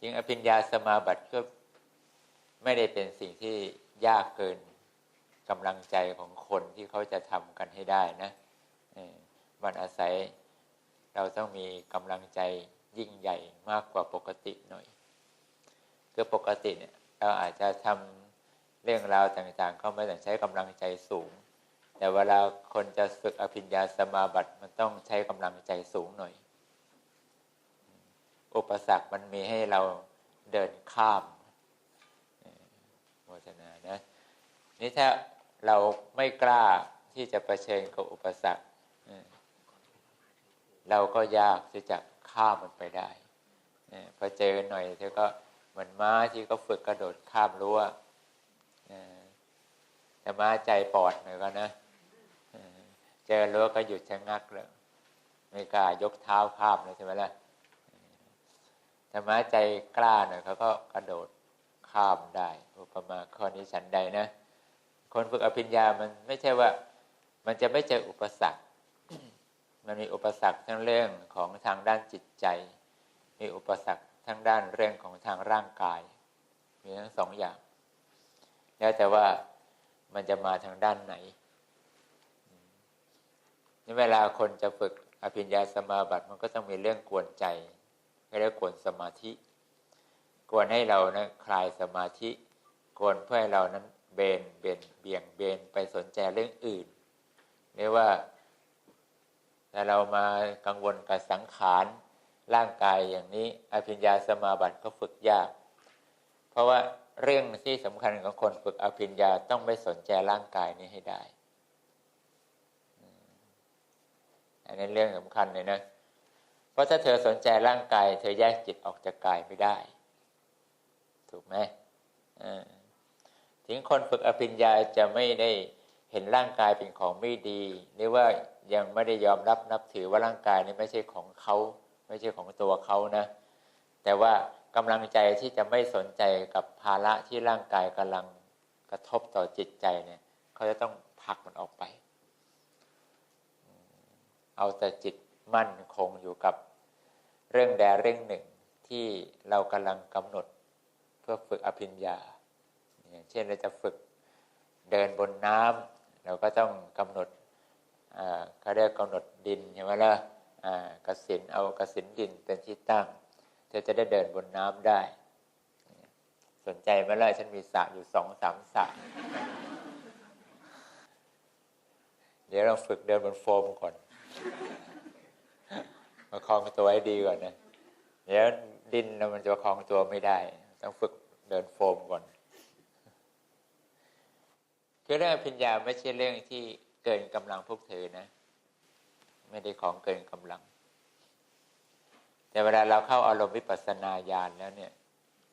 จริงอภิญญาสมาบัติก็ไม่ได้เป็นสิ่งที่ยากเกินกำลังใจของคนที่เขาจะทำกันให้ได้นะมันอาศัยเราต้องมีกำลังใจยิ่งใหญ่มากกว่าปกติหน่อยคือปกติเนี่ยเราอาจจะทำเรื่องราวต่างๆ ก็ไม่ต้องใช้กำลังใจสูง แต่เวลาคนจะฝึกอภิญญาสมาบัติมันต้องใช้กำลังใจสูงหน่อย อุปสรรคมันมีให้เราเดินข้ามโมทนานะนี่ถ้าเราไม่กล้าที่จะะเผชิญกับอุปสรรคเราก็ยากที่จะข้ามมันไปได้พอเจอหน่อยเธอก็เหมือนม้าที่เขาฝึกกระโดดข้ามรั้วแต่ม้าใจปอดหน่อยก็นะเจอรั้วก็หยุดชะงักเลยไม่กล้ายกเท้าข้ามเลยใช่ไหมล่ะ แต่มาใจกล้าหน่อยเขาก็กระโดดข้ามได้ อุปมาข้อนี้ฉันใดนะ คนฝึกอภิญญามันไม่ใช่ว่า มันจะไม่เจออุปสรรค มันมีอุปสรรคทั้งเรื่องของทางด้านจิตใจ มีอุปสรรคทั้งด้านเรื่องของทางร่างกาย มีทั้งสองอย่าง แล้วแต่ว่ามันจะมาทางด้านไหนนี่เวลาคนจะฝึกอภิญญาสมาบัติมันก็ต้องมีเรื่องกวนใจ เรียกกวนสมาธิกวนให้เรานะคลายสมาธิกวนเพื่อให้เรานั้นเบนเบนเบี่ยงเบนไปสนใจเรื่องอื่นเรียกว่าแต่เรามากังวลกับสังขารร่างกายอย่างนี้อภิญญาสมาบัติก็ฝึกยาก เพราะว่าเรื่องที่สำคัญของคนฝึกอภิญญาต้องไม่สนใจร่างกายนี้ให้ได้อันนี้เรื่องสำคัญเลยนะ เพราะถ้าเธอสนใจร่างกาย เธอแยกจิตออกจากกายไม่ได้ ถูกไหมถึงคนฝึกอภิญญาจะไม่ได้เห็นร่างกายเป็นของไม่ดี หรือว่ายังไม่ได้ยอมรับนับถือว่าร่างกายนี้ไม่ใช่ของเขา ไม่ใช่ของตัวเขานะ แต่ว่ากำลังใจที่จะไม่สนใจกับภาระที่ร่างกายกำลังกระทบต่อจิตใจเนี่ย เขาจะต้องพักมันออกไป เอาแต่จิตมั่นคงอยู่กับ เรื่องใดเรื่องหนึ่งที่เรากำลังกำหนดเพื่อฝึกอภิญญาอย่าเช่นเราจะฝึกเดินบนน้ำเราก็ต้องกำหนดเขาเรียกกำหนดดินใช่ไหมล่ะกสินเอากสินดินเป็นที่ตั้งเธอจะได้เดินบนน้ำได้ สนใจไหมล่ะฉันมีสระอยู่สองสามสระเดี๋ยวเราฝึกเดินบนโฟมก่อน มาคลองตัวให้ดีก่อนนะเดี๋ยวดินมันจะคลองตัวไม่ได้ ต้องฝึกเดินโฟมก่อนคือเรื่องพิญญาไม่ใช่เรื่องที่เกินกำลังพวกเธอนะ ไม่ได้ของเกินกำลัง แต่เวลาเราเข้าอารมณ์วิปัสสนาญาณแล้วเนี่ย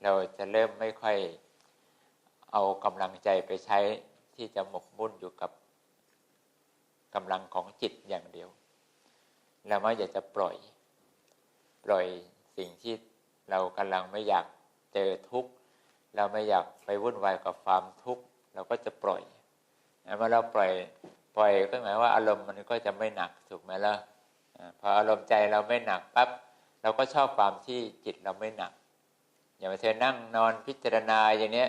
เราจะเริ่มไม่ค่อยเอากำลังใจไปใช้ที่จะหมกมุ่นอยู่กับกำลังของจิตอย่างเดียวเราไม่อยากจะปล่อย ปล่อยสิ่งที่เรากำลังไม่อยากเจอทุกข์เราไม่อยากไปวุ่นวายกับความทุกข์เราก็จะปล่อยเมื่อเราปล่อยปล่อยก็หมายว่าอารมณ์มันก็จะไม่หนักถูกไหมล่ะพออารมณ์ใจเราไม่หนักปั๊บเราก็ชอบความที่จิตเราไม่หนัก อย่างเธอนั่งนอนพิจารณาอย่างนี้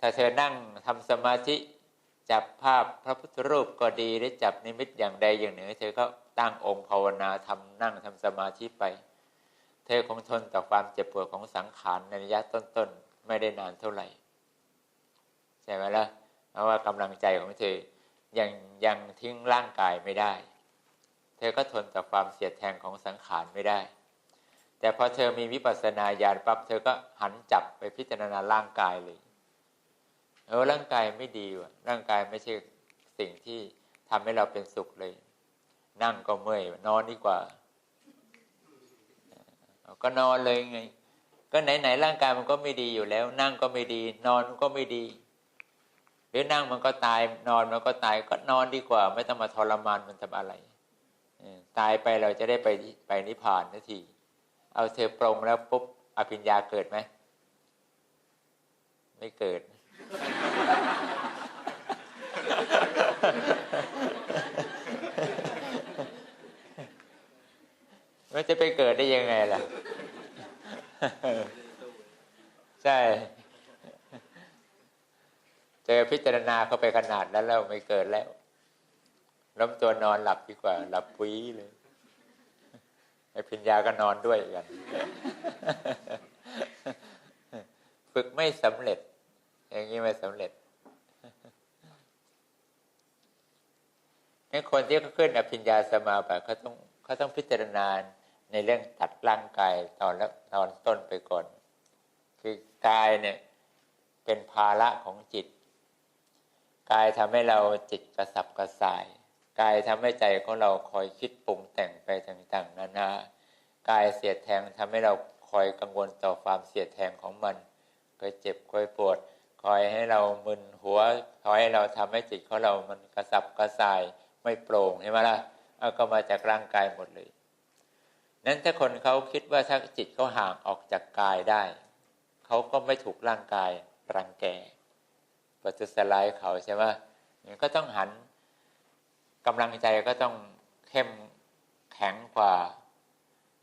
ถ้าเธอนั่งทำสมาธิจับภาพพระพุทธรูปก็ดีหรือจับนิมิตอย่างใดอย่างหนึ่งเธอก็ตั้งองค์ภาวนาทำนั่งทำสมาธิไป ธอคงทนต่อความเจ็บปวดของสังขารในระยะต้นๆ ไม่ได้นานเท่าไหร่ ใช่ไหมล่ะเพราะว่ากำลังใจของเธอยังยังทิ้งร่างกายไม่ได้ เธอก็ทนต่อความเสียดแทงของสังขารไม่ได้ แต่พอเธอมีวิปัสสนาญาณปั๊บเธอก็หันจับไปพิจารณาร่างกายเลยเออร่างกายไม่ดีว่ะ ร่างกายไม่ใช่สิ่งที่ทำให้เราเป็นสุขเลย นั่งก็เมื่อยนอนดีกว่า ก็นอนเลยไง ก็ไหนๆร่างกายมันก็ไม่ดีอยู่แล้ว นั่งก็ไม่ดี นอนก็ไม่ดีหรือนั่งมันก็ตายนอนมันก็ตายก็นอนดีกว่า ไม่ต้องมาทรมานมันทำอะไรตายไปเราจะได้ไปไปนิพพานนาที เอาเธอปรงแล้วปุ๊บอภิญญาเกิดไหมไม่เกิด มันจะไปเกิดได้ยังไงล่ะ ใช่ เจอพิจารณาเข้าไปขนาดนั้นแล้วไม่เกิดแล้วล้มตัวนอนหลับดีกว่า หลับปุ้ยเลยไอ้พิญญาก็นอนด้วยกัน ฝึกไม่สำเร็จ อย่างนี้ไม่สำเร็จงั้นคนที่เขาขึ้นอภิญญาสมาบัติเขาต้องเขาต้องพิจารณา ในเรื่องตัดร่างกายตอนแล้วตอนต้นไปก่อน คือกายเนี่ยเป็นภาระของจิต กายทำให้เราจิตกระสับกระส่าย กายทำให้ใจของเราคอยคิดปรุงแต่งไปต่างๆนานากายเสียดแทงทำให้เราคอยกังวลต่อความเสียดแทงของมันคอยเจ็บคอยปวด คอยให้เรามึนหัว คอยให้เราทำให้จิตของเรามันกระสับกระส่ายไม่โปร่งใช่ไหมล่ะเอาก็มาจากร่างกายหมดเลย นั้นถ้าคนเขาคิดว่าถ้าจิตเขาห่างออกจากกายได้ เขาก็ไม่ถูกร่างกายรังแกปัจจุสลายเขาใช่ไหมก็ต้องหันกำลังใจก็ต้องเข้มแข็งกว่า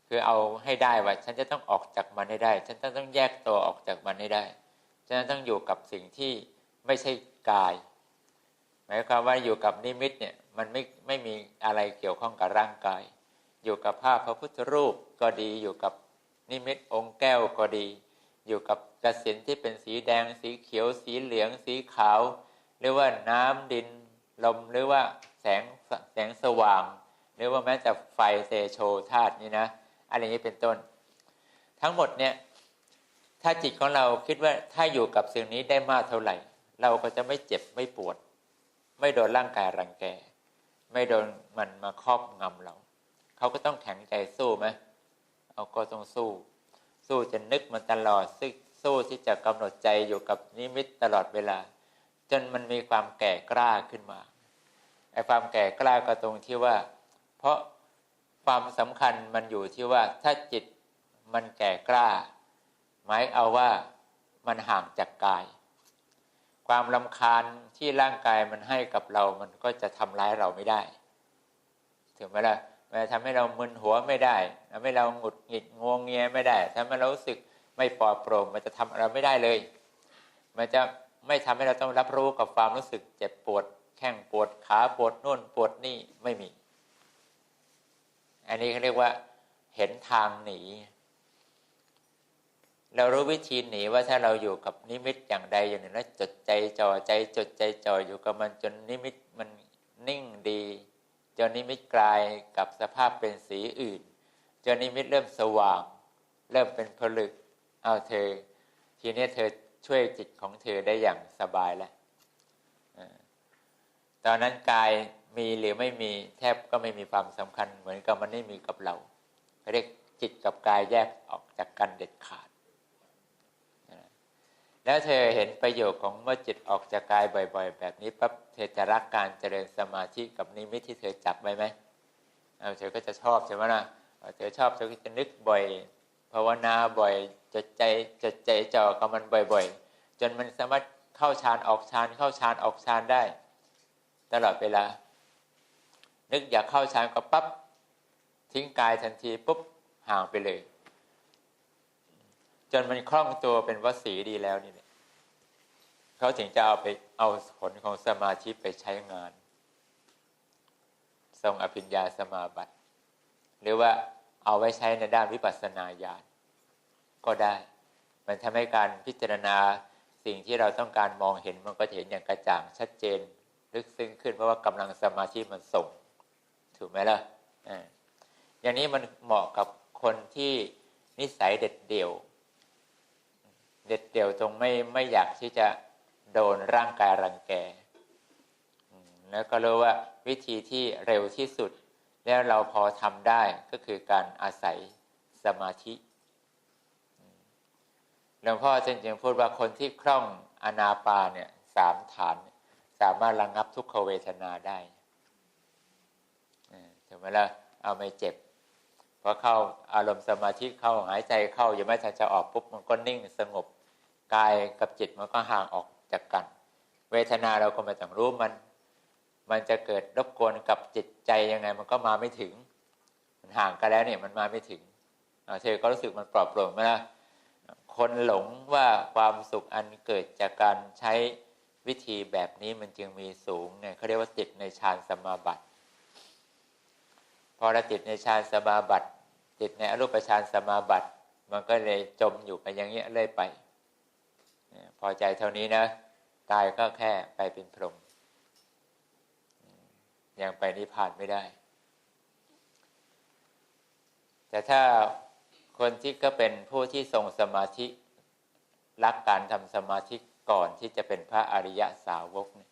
คือเอาให้ได้ว่า ฉันจะต้องออกจากมันให้ได้ ฉันต้องแยกตัวออกจากมันให้ได้ ฉันต้องอยู่กับสิ่งที่ไม่ใช่กาย หมายความว่าอยู่กับนิมิตเนี่ย มันไม่ไม่มีอะไรเกี่ยวข้องกับร่างกาย อยู่กับภาพพระพุทธรูปก็ดีอยู่กับนิมิตองค์แก้วก็ดี อยู่กับกระสินที่เป็นสีแดง สีเขียว สีเหลือง สีขาว หรือว่าน้ำดินลมหรือว่าแสงแสงสว่าง หรือว่าแม้แต่ไฟเซโชธาตุนี่นะอะไรนี้เป็นต้น ทั้งหมดเนี่ยถ้าจิตของเราคิดว่าถ้าอยู่กับสิ่งนี้ได้มากเท่าไหร่ เราก็จะไม่เจ็บไม่ปวด ไม่โดนร่างกายรังแก ไม่โดนมันมาครอบงำเรา เขาก็ต้องแข็งใจสู้ไหมเอาก็ต้องสู้ สู้จะนึกมันตลอดซึ่งสู้ที่จะกำหนดใจอยู่กับนิมิตตลอดเวลา จนมันมีความแก่กล้าขึ้นมาไอ้ความแก่กล้าก็ตรงที่ว่า เพราะความสำคัญมันอยู่ที่ว่าถ้าจิตมันแก่กล้า หมายเอาว่ามันห่างจากกาย ความลำคาญที่ร่างกายมันให้กับเรา มันก็จะทำร้ายเราไม่ได้ ถึงไหมล่ะ ทำให้เรามึนหัวไม่ได้ทำให้เราหงุดหงิดงวงเงียไม่ได้ทำให้เรารู้สึกไม่ปลอดโปร่งมันจะทำเราไม่ได้เลย มันจะไม่ทำให้เราต้องรับรู้กับความรู้สึกเจ็บปวด แข้งปวดขาปวดนู่นปวดนี่ไม่มี อันนี้เขาเรียกว่า เห็นทางหนี เรารู้วิธีหนีว่าถ้าเราอยู่กับนิมิตอย่างใดอย่างหนึ่งแล้วจดใจจ่อใจจดใจจ่ออยู่กับมันจนนิมิตมันนิ่งดี จนนิมิตกลายกับสภาพเป็นสีอื่น จนนิมิตเริ่มสว่าง เริ่มเป็นผลึกเอาเธอ ทีนี้เธอช่วยจิตของเธอได้อย่างสบายแล้วตอนนั้นกายมีหรือไม่มีแทบก็ไม่มีความสำคัญ เหมือนกับมันไม่มีกับเราเรียกจิตกับกายแยกออกจากกันเด็ดขาด แล้วเธอเห็นประโยชน์ของเมื่อจิตออกจากกายบ่อย ๆ แบบนี้ปั๊บเธอจะรักการเจริญสมาธิกับนิมิตที่เธอจับไว้ไหมเอาเธอก็จะชอบใช่ไหมนะเธอชอบเธอก็จะนึกบ่อยภาวนาบ่อยจดใจจดใจจ่อกับมันบ่อย ๆ จนมันสามารถเข้าฌานออกฌานเข้าฌานออกฌานได้ ตลอดเวลา นึกอยากเข้าฌานก็ปั๊บทิ้งกายทันทีปุ๊บห่างไปเลย จนมันคล่องตัวเป็นวสีดีแล้วนี่ เขาถึงจะเอาไปเอาผลของสมาธิไปใช้งาน ทรงอภิญญาสมาบัติ หรือว่าเอาไว้ใช้ในด้านวิปัสสนาญาณก็ได้ มันทำให้การพิจารณาสิ่งที่เราต้องการมองเห็นมันก็เห็นอย่างกระจ่างชัดเจน ลึกซึ้งขึ้นเพราะว่ากำลังสมาธิมันส่ง ถูกไหมล่ะอย่างนี้มันเหมาะกับคนที่นิสัยเด็ดเดี่ยว เด็ดเดี่ยวตรงไม่ไม่อยากที่จะ โดนร่างกายรังแกแล้วก็รู้ว่าวิธีที่เร็วที่สุด แล้วเราพอทำได้ก็คือการอาศัยสมาธิหลวงพ่อจึงจึงพูดว่าคนที่คล่องอนาปาเนี่ยสามฐาน สามารถระงงับทุกขเวทนาได้ถึงเวลาเอาไม่เจ็บพอเข้าอารมณ์สมาธิเข้าหายใจเข้ายังไม่ทันจะออกปุ๊บมันก็นิ่งสงบกายกับจิตมันก็ห่างออก จากกัน เวทนาเราก็ไม่ต้องรู้มัน มันจะเกิดรบกวนกับจิตใจยังไง มันก็มาไม่ถึง มันห่างกันแล้วเนี่ยมันมาไม่ถึงเธอก็รู้สึกมันปลอบโปร่งไหมล่ะคนหลงว่าความสุขอันเกิดจากการใช้วิธีแบบนี้มันจึงมีสูงเนี่ยเขาเรียกว่าติดในฌานสมาบัติ พอเราติดในฌานสมาบัติ ติดในอรูปฌานสมาบัติ มันก็เลยจมอยู่ไปอย่างเงี้ยเรื่อยไป พอใจเท่านี้นะตายก็แค่ไปเป็นพรหมยังไปนิพพานไม่ได้ แต่ถ้าคนที่ก็เป็นผู้ที่ทรงสมาธิรักการทำสมาธิก่อนที่จะเป็นพระอริยสาวกเนี่ย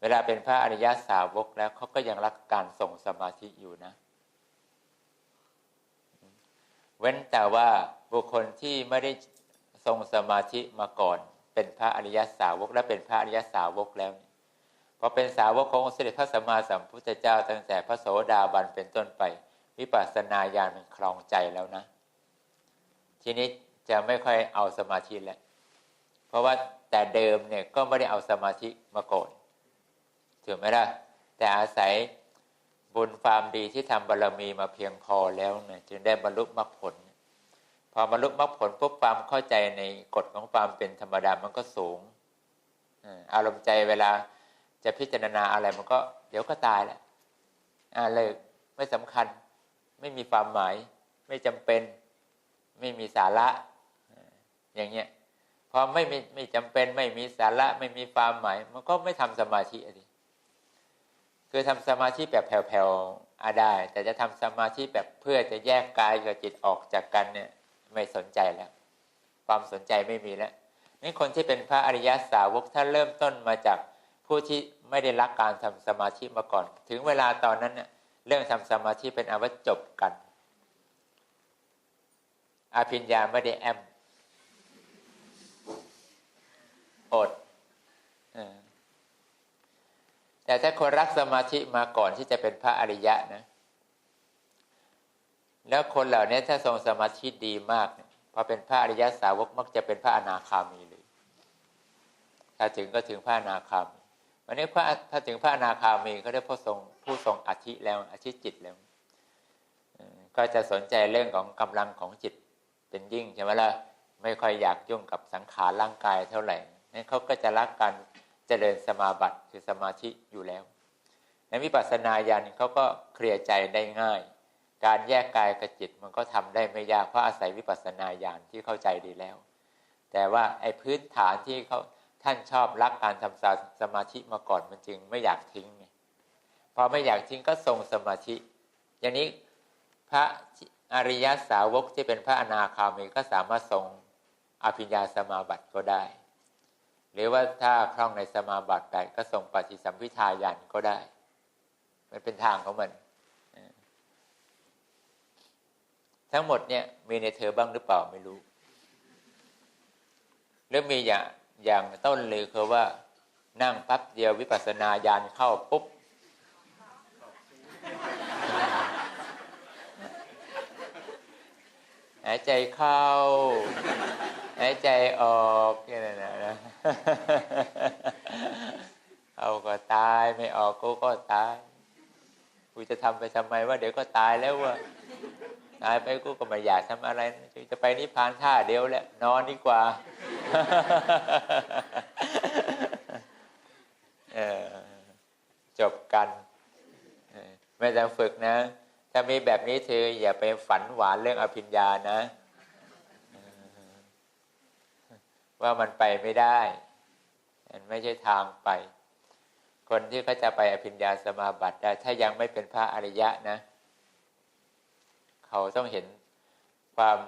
เวลาเป็นพระอริยสาวกแล้วเขาก็ยังรักการทรงสมาธิอยู่นะ เว้นแต่ว่าบุคคลที่ไม่ได้ทรงสมาธิมาก่อน เป็นพระอริยสาวกและเป็นพระอริยสาวกแล้วพอเป็นสาวกขององค์เสด็จพระสัมมาสัมพุทธเจ้าตั้งแต่พระโสดาบันเป็นต้นไปวิปัสสนาญาณมันคลองใจแล้วนะ ทีนี้จะไม่ค่อยเอาสมาธิแล้วเพราะว่าแต่เดิมเนี่ยก็ไม่ได้เอาสมาธิมาก่อนถือไหมล่ะแต่อาศัยบุญความดีที่ทำบารรมีมาเพียงพอแล้วเนี่ยจึงได้บรรลุมรรคผล พอบรรลุมรรคผลปุ๊บความเข้าใจในกฎของความเป็นธรรมดามันก็สูงอารมณ์ใจเวลาจะพิจารณาอะไรมันก็ เดี๋ยวก็ตายแหละอ่าเลิกไม่สำคัญ ไม่มีความหมาย ไม่จำเป็น ไม่มีสาระ อย่างเงี้ยพอไม่มีไม่จำเป็น ไม่มีสาระ ไม่มีความหมาย มันก็ไม่ทำสมาธิอะดิคือทำสมาธิแบบแผ่วๆอาได้ แต่จะทำสมาธิแบบเพื่อจะแยกกายกับจิตออกจากกันเนี่ย ไม่สนใจแล้ว ความสนใจไม่มีแล้วนี่คนที่เป็นพระอริยสาวกถ้าเริ่มต้นมาจากผู้ที่ไม่ได้รักการทำสมาธิมาก่อน ถึงเวลาตอนนั้นเนี่ยเรื่องทำสมาธิเป็นอาวัจบกันอาภิญญาไม่ได้แอมอดแต่ถ้าคนรักสมาธิมาก่อนที่จะเป็นพระอริยะนะ แล้วคนเหล่านี้ถ้าทรงสมาธิดีมากพอเป็นพระอริยสาวกมักจะเป็นพระอนาคามีเลยถ้าถึงก็ถึงพระอนาคามีวันนี้พระถ้าถึงพระอนาคามีก็ได้พระทรงผู้ทรงอธิแล้วอธิจิตแล้วก็จะสนใจเรื่องของกำลังของจิตเป็นยิ่งใช่ไหมล่ะไม่ค่อยอยากยุ่งกับสังขารร่างกายเท่าไหร่นี่เขาก็จะรักการเจริญสมาบัติคือสมาธิอยู่แล้วในวิปัสสนาญาณเขาก็เคลียร์ใจได้ง่าย การแยกกายกับจิตมันก็ทำได้ไม่ยากเพราะอาศัยวิปัสสนาญาณที่เข้าใจดีแล้ว แต่ว่าไอ้พื้นฐานที่เขาท่านชอบรักการทำสมาธิมาก่อนมันจึงไม่อยากทิ้งไงพอไม่อยากทิ้งก็ทรงสมาธิ อย่างนี้พระอริยสาวกที่เป็นพระอนาคามีก็สามารถทรงอภิญญาสมาบัติก็ได้ หรือว่าถ้าคล่องในสมาบัติได้ก็ทรงปฏิสัมพิทายันก็ได้ มันเป็นทางของมัน ทั้งหมดเนี่ยมีในเธอบ้างหรือเปล่าไม่รู้หรือมีอย่างอย่างต้นเลยคือว่านั่งปั๊บเดียววิปัสสนาญาณเข้าปุ๊บหายใจเข้าหายใจออกนี่นะนนะเอาก็ตายไม่ออกกูก็ตายกูจะทำไปทำไมว่าเดี๋ยวก็ตายแล้วว่า ตายไปกูก็ไม่อยากทำอะไร จะไปนิพพานท่าเดียวแหละนอนดีกว่าจบกันไม่ต้องฝึกนะ ถ้ามีแบบนี้เธออย่าไปฝันหวานเรื่องอภิญญานะ ว่ามันไปไม่ได้ มันไม่ใช่ทางไป คนที่เขาจะไปอภิญญาสมาบัติได้ ถ้ายังไม่เป็นพระอริยะนะ เขาต้องเห็นความ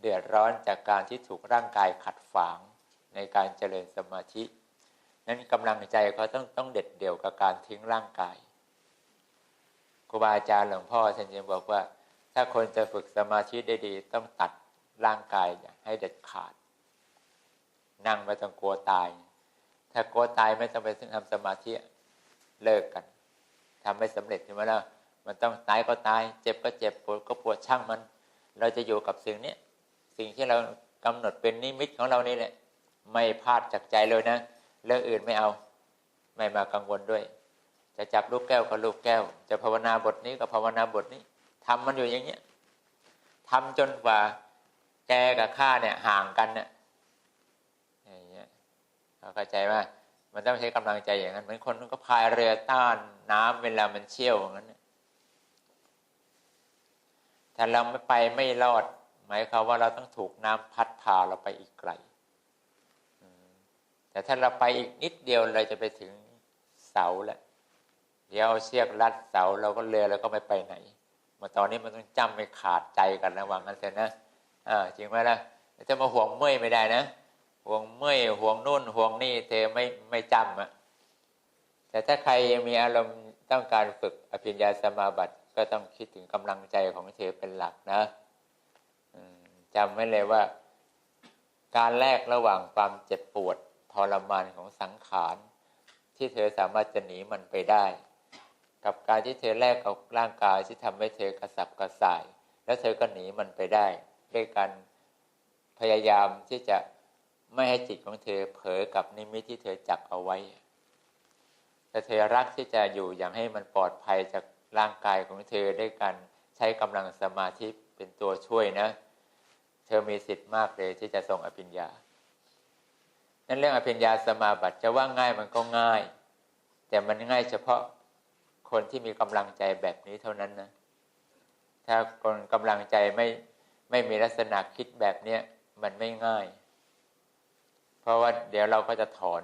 เดือดร้อนจากการที่ถูกร่างกายขัดฝางในการเจริญสมาธิ นั้นกำลังใจเขาต้องต้องเด็ดเดี่ยวกับการทิ้งร่างกายครูบาอาจารย์หลวงพ่อท่านยังบอกว่า ถ้าคนจะฝึกสมาธิได้ดี ต้องตัดร่างกายให้เด็ดขาด นั่งไม่ต้องกลัวตาย ถ้ากลัวตายไม่ต้องไปทำสมาธิเลิกกันทำไม่สำเร็จใช่ไหมล่ะ มันต้องตายก็ตาย เจ็บก็เจ็บปวดก็ปวดช่างมัน เราจะอยู่กับสิ่งนี้สิ่งที่เรากำหนดเป็นนิมิตของเรานี่แหละ ไม่พลาดจากใจเลยนะเรื่องอื่นไม่เอา ไม่มากังวลด้วย จะจับลูกแก้วก็ลูกแก้ว จะภาวนาบทนี้ก็ภาวนาบทนี้ทำมันอยู่อย่างเงี้ยทำจนกว่าใจกกับข้าเนี่ยห่างกันเนี่ยอย่างเงี้ยเข้าใจว่ามันต้องใช้กำลังใจอย่างนั้นเหมือนคนก็พายเรือต้านน้ำเวลามันเชี่ยวอย่างนั้น ถ้าเราไม่ไปไม่รอด หมายความว่าเราต้องถูกน้ำพัดพาเราไปอีกไกลแต่ถ้าเราไปอีกนิดเดียวเราจะไปถึงเสาแล้วเดี๋ยวเอาเชือกรัดเสาเราก็เรือแล้วก็ไม่ไปไหนมาตอนนี้มันต้องจำไม่ขาดใจกันระหว่างกันเสร็จนะอ่าจริงไหมล่ะจะมาห่วงเมื่อยไม่ได้นะห่วงเมื่อยห่วงนู่นห่วงนี่เธอไม่ไม่จำอะแต่ถ้าใครยังมีอารมณ์ต้องการฝึกอภิญญาสมาบัติ ก็ต้องคิดถึงกำลังใจของเธอเป็นหลักนะจำไว้เลยว่า การแลกระหว่างความเจ็บปวดทรมานของสังขาร ที่เธอสามารถจะหนีมันไปได้ กับการที่เธอแลกกับร่างกายที่ทำให้เธอกระสับกระส่าย แล้วเธอก็หนีมันไปได้ ด้วยการพยายามที่จะไม่ให้จิตของเธอเผลอกับนิมิตที่เธอจับเอาไว้แต่เธอรักที่จะอยู่อย่างให้มันปลอดภัยจาก ร่างกายของเธอด้วยการใช้กำลังสมาธิเป็นตัวช่วยนะ เธอมีสิทธิ์มากเลยที่จะทรงอภิญญา นั่นเรื่องอภิญญาสมาบัติจะว่าง่ายมันก็ง่าย แต่มันง่ายเฉพาะคนที่มีกำลังใจแบบนี้เท่านั้นนะ ถ้าคนกำลังใจไม่ไม่มีลักษณะคิดแบบเนี้ยมันไม่ง่าย เพราะว่าเดี๋ยวเราก็จะถอน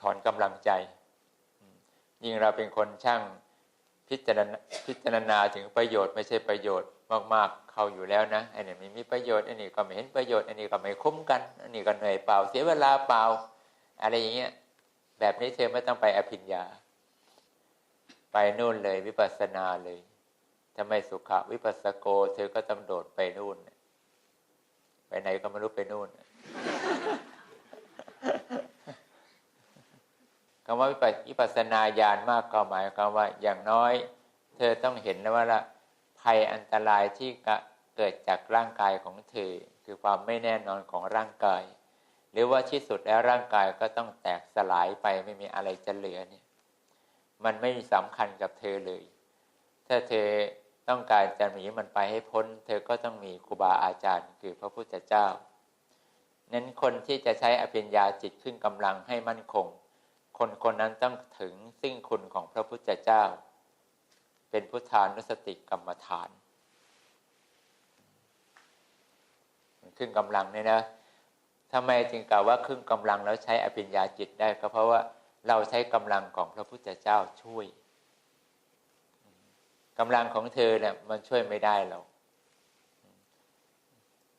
ถอนกำลังใจ ยิ่งเราเป็นคนช่าง พิจารณาพิจารณาถึงประโยชน์ไม่ใช่ประโยชน์มากๆ เข้าอยู่แล้วนะอันนี้ไม่มีประโยชน์อันนี้ก็ไม่เห็นประโยชน์อันนี้ก็ไม่คุ้มกันอันนี้ก็เหนื่อยเปล่าเสียเวลาเปล่า อะไรอย่างเงี้ยแบบนี้เธอไม่ต้องไปอภิญญา ไปนู่นเลยวิปัสสนาเลยทำไมสุขวิปัสสโก เธอก็ต้องโดดไปนู่น ไปไหนก็ไม่รู้ไปนู่น คำว่าวิปัสสนาญาณมากก็หมายความว่าอย่างน้อย เธอต้องเห็นแล้วว่าละภัยอันตรายที่เกิดจากร่างกายของเธอ คือความไม่แน่นอนของร่างกาย หรือว่าที่สุดแล้วร่างกายก็ต้องแตกสลายไปไม่มีอะไรจะเหลือเนี่ยมันไม่สำคัญกับเธอเลย ถ้าเธอต้องการจะหนีมันไปให้พ้น เธอก็ต้องมีครูบาอาจารย์ คือพระพุทธเจ้า นั้นคนที่จะใช้อภิญญาจิตขึ้นกำลังให้มั่นคง คนคนนั้นต้องถึงสิ่งคุณของพระพุทธเจ้า เป็นพุทธานุสติกรรมฐานขึ้นกำลังเนี่ยนะทำไมจึงกล่าวว่าขึ้นกำลังแล้วใช้อภิญญาจิตได้ก็เพราะว่าเราใช้กำลังของพระพุทธเจ้าช่วยกำลังของเธอเนี่ยมันช่วยไม่ได้เรา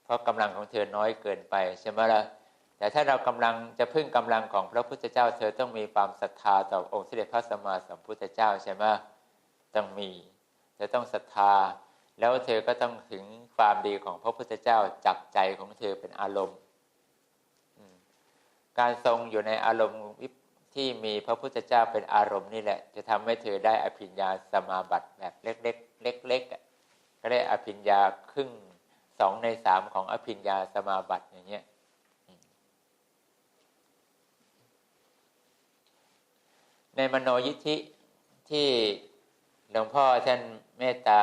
เพราะกำลังของเธอน้อยเกินไปใช่ไหมละ่ะ แต่ถ้าเรากำลังจะพึ่งกำลังของพระพุทธเจ้า เธอต้องมีความศรัทธาต่อองค์เสด็จพระสัมมาสัมพุทธเจ้าใช่ไหมต้องมีเธอต้องศรัทธา แล้วเธอก็ต้องถึงความดีของพระพุทธเจ้าจับใจของเธอเป็นอารมณ์การทรงอยู่ในอารมณ์ที่มีพระพุทธเจ้าเป็นอารมณ์นี่แหละ จะทำให้เธอได้อภิญญาสมาบัติแบบเล็กๆเล็กๆก็ได้อภิญญาครึ่งสองในสามของอภิญญาสมาบัติอย่างเงี้ย ในมโนยิธิที่หลวงพ่อท่านเมตตา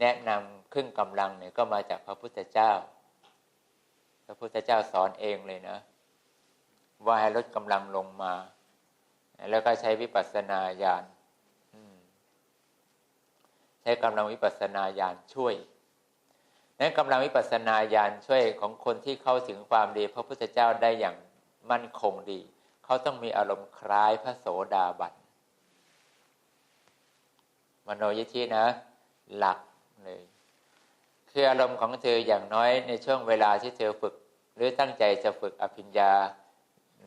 แนะนำครึ่งกำลังเนี่ยก็มาจากพระพุทธเจ้า พระพุทธเจ้าสอนเองเลยนะ ว่าให้ลดกำลังลงมา แล้วก็ใช้วิปัสสนาญาณใช้กำลังวิปัสสนาญาณช่วยนั้นกำลังวิปัสสนาญาณช่วยของคนที่เข้าถึงความดี พระพุทธเจ้าได้อย่างมั่นคงดี เขาต้องมีอารมณ์คล้ายพระโสดาบันมโนยิธินะ หลักเลยคืออารมณ์ของเธออย่างน้อยในช่วงเวลาที่เธอฝึก หรือตั้งใจจะฝึกอภิญญา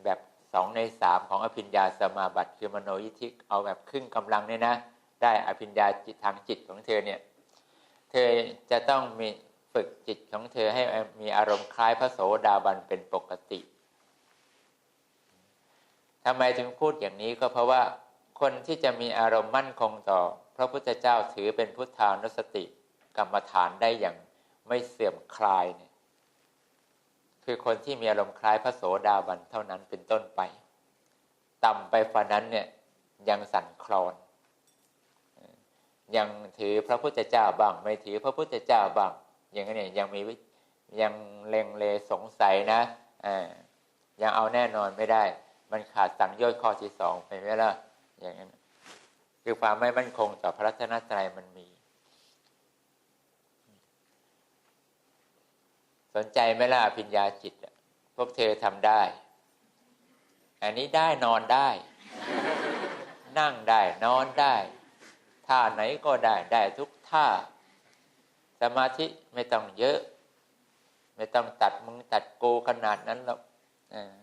แบบสองในสามของอภิญญาสมาบัติ คือมโนยิธิเอาแบบครึ่งกำลังเนี่ยนะ ได้อภิญญาจิตทางจิตของเธอเนี่ย เธอจะต้องมีฝึกจิตของเธอให้มีอารมณ์คล้ายพระโสดาบันเป็นปกติ ทำไมถึงพูดอย่างนี้ก็เพราะว่า คนที่จะมีอารมณ์มั่นคงต่อ พระพุทธเจ้าถือเป็นพุทธานุสติกรรมฐานได้อย่างไม่เสื่อมคลายเนี่ยคือคนที่มีอารมณ์คล้ายพระโสดาบันเท่านั้นเป็นต้นไป ต่ำไปฝ่านั้นเนี่ยยังสั่นคลอน ยังถือพระพุทธเจ้าบ้าง ไม่ถือพระพุทธเจ้าบ้าง อย่างนี้ยยังมียังเลงเลสงสัยนะอ่ายังเอาแน่นอนไม่ได้ มันขาดสังโยชน์ข้อที่สองไปไหมล่ะอย่างนั้นคือความไม่มั่นคงต่อพระรัตนตรัยมันมี สนใจไหมล่ะอภิญญาจิตพวกเธอทำได้ อันนี้ได้นอนได้ นั่งได้ นอนได้ท่าไหนก็ได้ได้ทุกท่า สมาธิไม่ต้องเยอะ ไม่ต้องตัดมึงตัดโกขนาดนั้นหรอกแ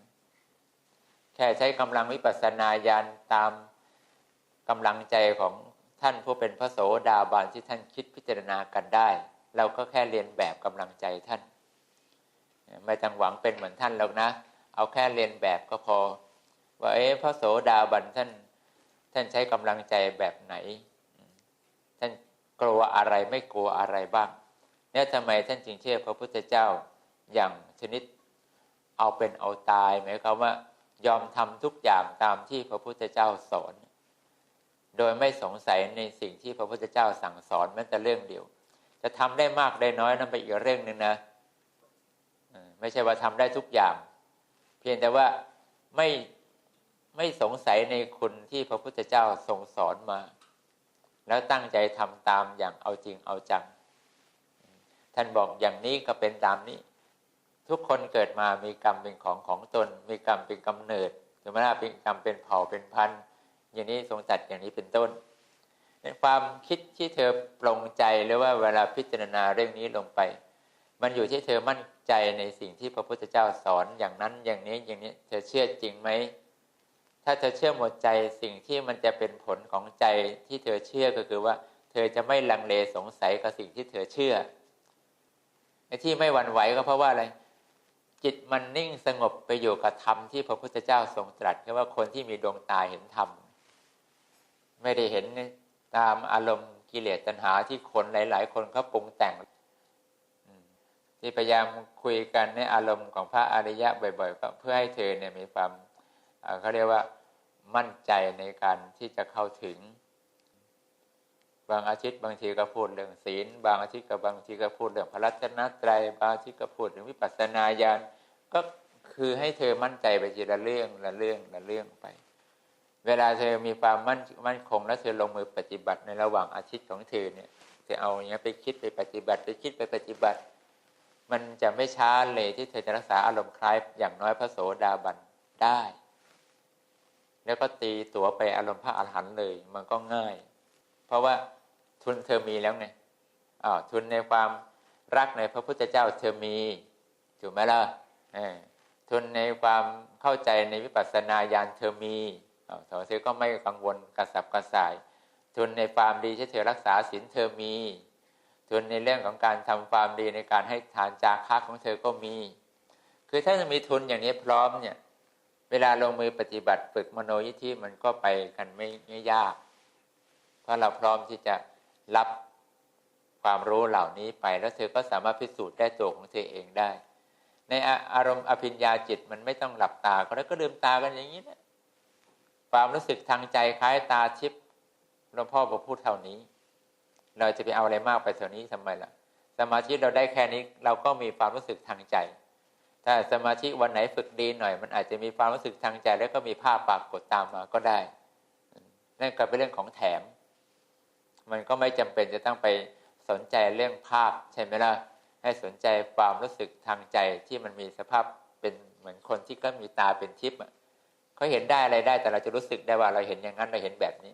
ค่ใช้กำลังวิปัสสนาญาณตามกำลังใจของท่านผู้เป็นพระโสดาบันที่ท่านคิดพิจารณากันได้ เราก็แค่เรียนแบบกำลังใจท่าน ไม่ต้องหวังเป็นเหมือนท่านหรอกนะ เอาแค่เรียนแบบก็พอ ว่าเอ๊ะพระโสดาบันท่านท่านใช้กำลังใจแบบไหน ท่านกลัวอะไรไม่กลัวอะไรบ้างเนี่ยทำไมท่านจึงเชื่อพระพุทธเจ้าอย่างชนิดเอาเป็นเอาตายหมายความว่า ยอมทำทุกอย่างตามที่พระพุทธเจ้าสอน โดยไม่สงสัยในสิ่งที่พระพุทธเจ้าสั่งสอนแม้แต่เรื่องเดียว จะทำได้มากได้น้อยนั่นเป็นอีกเรื่องหนึ่งนะไม่ใช่ว่าทำได้ทุกอย่าง เพียงแต่ว่าไม่ไม่สงสัยในคุณที่พระพุทธเจ้าทรงสอนมา แล้วตั้งใจทำตามอย่างเอาจริงเอาจัง ท่านบอกอย่างนี้ก็เป็นตามนี้ ทุกคนเกิดมามีกรรมเป็นของของตน มีกรรมเป็นกำเนิดถึงแม้ว่าเป็นกรรมเป็นเผ่าเป็นพันธุ์อย่างนี้ทรงจัดอย่างนี้เป็นต้นในความคิดที่เธอปรงใจหรือว่าเวลาพิจารณาเรื่องนี้ลงไป มันอยู่ที่เธอมั่นใจในสิ่งที่พระพุทธเจ้าสอนอย่างนั้นอย่างนี้อย่างนี้เธอเชื่อจริงไหมถ้าเธอเชื่อหมดใจสิ่งที่มันจะเป็นผลของใจที่เธอเชื่อก็คือว่า เธอจะไม่ลังเลสงสัยกับสิ่งที่เธอเชื่อไอ้ที่ไม่หวั่นไหวก็เพราะว่าอะไร จิตมันนิ่งสงบไปอยู่กับธรรมที่พระพุทธเจ้าทรงตรัสคือว่าคนที่มีดวงตาเห็นธรรม ไม่ได้เห็นตามอารมณ์กิเลสตัณหาที่คนหลาย ๆ คนเขาปรุงแต่งที่พยายามคุยกันในอารมณ์ของพระอริยะบ่อยๆก็เพื่อให้เธอเนี่ยมีความเขาเรียกว่ามั่นใจในการที่จะเข้าถึง บางอาทิตย์บางทีก็พูดเรื่องศีล บางอาทิตย์ก็บางทีก็พูดเรื่องพระรัตนตรัยบางอาทิตย์ก็พูดถึงวิปัสสนาญาณก็คือให้เธอมั่นใจไปทีละเรื่องละเรื่องละเรื่องไป เวลาเธอมีความมั่นมั่นคงแล้วเธอลงมือปฏิบัติในระหว่างอาทิตย์ของเธอเนี่ยเธอเอาอย่างนี้ไปคิดไปปฏิบัติไปคิดไปปฏิบัติ มันจะไม่ช้าเลยที่เธอจะรักษาอารมณ์คล้ายอย่างน้อยพระโสดาบันได้ แล้วก็ตีตัวไปอารมณ์พระอรหันต์เลย มันก็ง่าย เพราะว่า ทุนเธอมีแล้วไงอ้าวทุนในความรักในพระพุทธเจ้าเธอมีถูกไหมล่ะทุนในความเข้าใจในวิปัสสนาญาณเธอมีอ้าวเธอก็ไม่กังวลกระสับกระส่าย ทุนในความดีที่เธอรักษาศีลเธอมี ทุนในเรื่องของการทำความดีในการให้ทานจาค้าของเธอก็มี คือถ้าจะมีทุนอย่างนี้พร้อมเนี่ย เวลาลงมือปฏิบัติฝึกมโนยิธิมันก็ไปกันไม่ไม่ยาก เพราะเราพร้อมที่จะ รับความรู้เหล่านี้ไปแล้วเธอก็สามารถพิสูจน์ได้ตัวของเธอเองได้ ในอารมณ์อภิญญาจิตมันไม่ต้องหลับตาก็แล้วก็ลืมตากันอย่างนี้นะความรู้สึกทางใจคล้ายตาทิพหลวงพ่อบอกพูดเท่านี้ เราจะไปเอาอะไรมากไปเท่านี้ทำไมล่ะ สมาธิเราได้แค่นี้เราก็มีความรู้สึกทางใจ ถ้าสมาธิวันไหนฝึกดีหน่อย มันอาจจะมีความรู้สึกทางใจ แล้วก็มีภาพปรากฏตามมาก็ได้ นั่นก็เป็นเรื่องของแถม มันก็ไม่จำเป็นจะต้องไปสนใจเรื่องภาพใช่ไหมล่ะให้สนใจความรู้สึกทางใจที่มันมีสภาพเป็นเหมือนคนที่ก็มีตาเป็นทิพย์เขาเห็นได้อะไรได้แต่เราจะรู้สึกได้ว่าเราเห็นอย่างนั้นเราเห็นแบบนี้